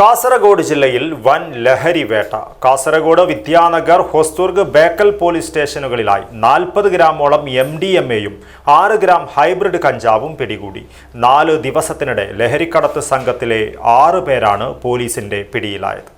കാസർഗോഡ് ജില്ലയിൽ വൻ ലഹരി വേട്ട. കാസർഗോഡ് വിദ്യാനഗർ ഹൊസ്തുർഗ് ബേക്കൽ പോലീസ് സ്റ്റേഷനുകളിലായി നാൽപ്പത് ഗ്രാമോളം എം ഡി എം എയും ആറ് ഗ്രാം ഹൈബ്രിഡ് കഞ്ചാവും പിടികൂടി. നാല് ദിവസത്തിനിടെ ലഹരിക്കടത്ത് സംഘത്തിലെ ആറ് പേരാണ് പോലീസിന്റെ പിടിയിലായത്.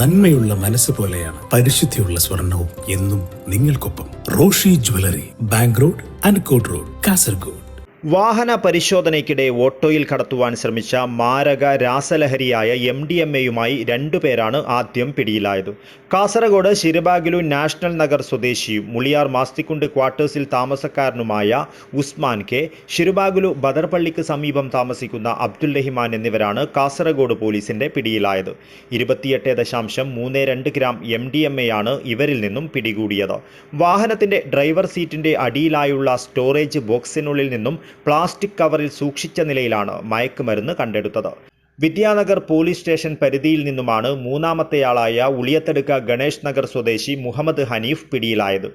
നന്മയുള്ള മനസ്സ് പോലെയാണ് പരിശുദ്ധിയുള്ള സ്വർണവും എന്നും നിങ്ങൾക്കൊപ്പം Roshi jewellery bank road Ankot road Kasaragod. വാഹന പരിശോധനയ്ക്കിടെ ഓട്ടോയിൽ കടത്തുവാൻ ശ്രമിച്ച മാരക രാസലഹരിയായ എം ഡി എം എയുമായി രണ്ടുപേരാണ് ആദ്യം പിടിയിലായത്. കാസർഗോഡ് ശിരബാഗിലു നാഷണൽ നഗർ സ്വദേശിയും മുളിയാർ മാസ്തിക്കുണ്ട് ക്വാർട്ടേഴ്സിൽ താമസക്കാരനുമായ ഉസ്മാൻ കെ ശിരുബാഗുലു ബദർപള്ളിക്ക് സമീപം താമസിക്കുന്ന അബ്ദുൽ റഹിമാൻ എന്നിവരാണ് കാസർഗോഡ് പോലീസിന്റെ പിടിയിലായത്. ഇരുപത്തിയെട്ട് ദശാംശം മൂന്ന് രണ്ട് ഗ്രാം എം ഡി എം എയാണ് ഇവരിൽ നിന്നും പിടികൂടിയത്. വാഹനത്തിന്റെ ഡ്രൈവർ സീറ്റിന്റെ അടിയിലായുള്ള സ്റ്റോറേജ് ബോക്സിനുള്ളിൽ നിന്നും പ്ലാസ്റ്റിക് കവറിൽ സൂക്ഷിച്ച നിലയിലാണ് മയക്കുമരുന്ന് കണ്ടെടുത്തത്. വിദ്യാനഗർ പോലീസ് സ്റ്റേഷൻ പരിധിയിൽ നിന്നുമാണ് മൂന്നാമത്തെയാളായ ഉളിയത്തെടുക്ക ഗണേഷ് നഗർ സ്വദേശി മുഹമ്മദ് ഹനീഫ് പിടിയിലായത്.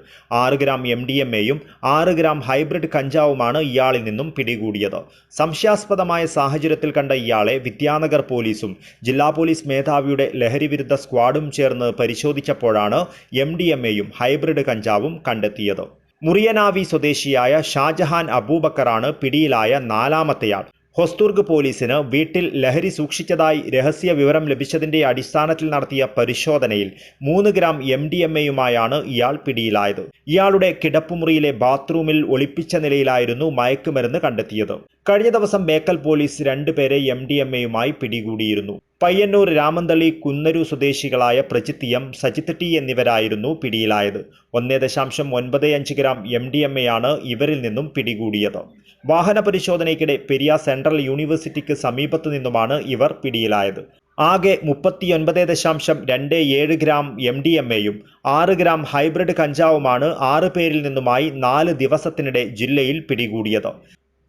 ആറ് ഗ്രാം എം ഡി എം എയും ആറ് ഗ്രാം ഹൈബ്രിഡ് കഞ്ചാവുമാണ് ഇയാളിൽ നിന്നും പിടികൂടിയത്. സംശയാസ്പദമായ സാഹചര്യത്തിൽ കണ്ട ഇയാളെ വിദ്യാനഗർ പോലീസും ജില്ലാ പോലീസ് മേധാവിയുടെ ലഹരിവിരുദ്ധ സ്ക്വാഡും ചേർന്ന് പരിശോധിച്ചപ്പോഴാണ് എം ഡി എം എയും ഹൈബ്രിഡ് കഞ്ചാവും കണ്ടെത്തിയത്. മുറിയനാവി സ്വദേശിയായ ഷാജഹാൻ അബൂബക്കറാണ് പിടിയിലായ നാലാമത്തെയാൾ. ഹൊസ്തുർഗ് പോലീസിന് വീട്ടിൽ ലഹരി സൂക്ഷിച്ചതായി രഹസ്യ വിവരം ലഭിച്ചതിന്റെ അടിസ്ഥാനത്തിൽ നടത്തിയ പരിശോധനയിൽ മൂന്ന് ഗ്രാം എം ഡി എം എയുമായാണ് ഇയാൾ പിടിയിലായത്. ഇയാളുടെ കിടപ്പുമുറിയിലെ ബാത്റൂമിൽ ഒളിപ്പിച്ച നിലയിലായിരുന്നു മയക്കുമരുന്ന് കണ്ടെത്തിയത്. കഴിഞ്ഞ ദിവസം ബേക്കൽ പോലീസ് രണ്ടുപേരെ എം ഡി എം എയുമായി പിടികൂടിയിരുന്നു. പയ്യന്നൂർ രാമന്തളി കുന്നരു സ്വദേശികളായ പ്രജിത്ത് എം ടി എന്നിവരായിരുന്നു പിടിയിലായത്. ഒന്നേ ദശാംശം ഒൻപത് അഞ്ച് ഗ്രാം എം ഡി എം എയാണ് ഇവരിൽ നിന്നും പിടികൂടിയത്. വാഹന പരിശോധനയ്ക്കിടെ പെരിയ സെൻട്രൽ യൂണിവേഴ്സിറ്റിക്ക് സമീപത്തു നിന്നുമാണ് ഇവർ പിടിയിലായത്. ആകെ മുപ്പത്തിയൊൻപത് ദശാംശം രണ്ട് ഏഴ് ഗ്രാം എം ഡി എം എയും ആറ് ഗ്രാം ഹൈബ്രിഡ് കഞ്ചാവുമാണ് ആറ് പേരിൽ നിന്നുമായി നാല് ദിവസത്തിനിടെ ജില്ലയിൽ പിടികൂടിയത്.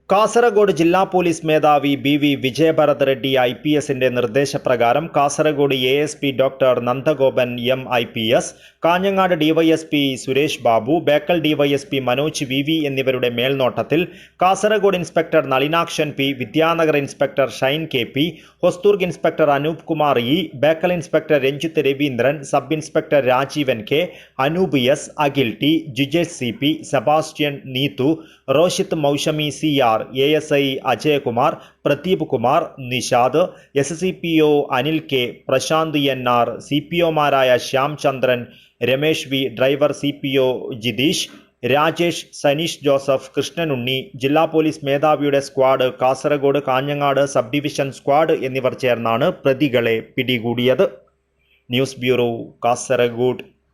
കാസർഗോഡ് ജില്ലാ പോലീസ് മേധാവി B V Vijayabharath Reddy I P എസിന്റെ നിർദ്ദേശപ്രകാരം Kasaragod A S P doctor Nandagopan M I P S Kanhangad DYSP Suresh Babu Bekal DYSP Manoj V V എന്നിവരുടെ മേൽനോട്ടത്തിൽ Kasaragod inspector Nalinakshan P Vidyanagar inspector Shine K P Hosdurg inspector Anoop Kumar E Bekal inspector Ranjith Raveendran sub inspector Rajeevan K Anoop S Akhil T Jijesh C P Sebastian Neethu Roshith Moushmi C R A S I Ajayakumar Pradeep Kumar Nishad S C P O Anil K Prashanth N R C P ഒമാരായ Shyam Chandran Ramesh V driver C P O Jitheesh Rajesh Saneesh Joseph Krishnanunni ജില്ലാ police മേധാവിയുടെ squad Kasaragod Kanhangad sub division squad എന്നിവർ ചേർന്നാണ് പ്രതികളെ പിടികൂടിയത്. News bureau Kasaragod.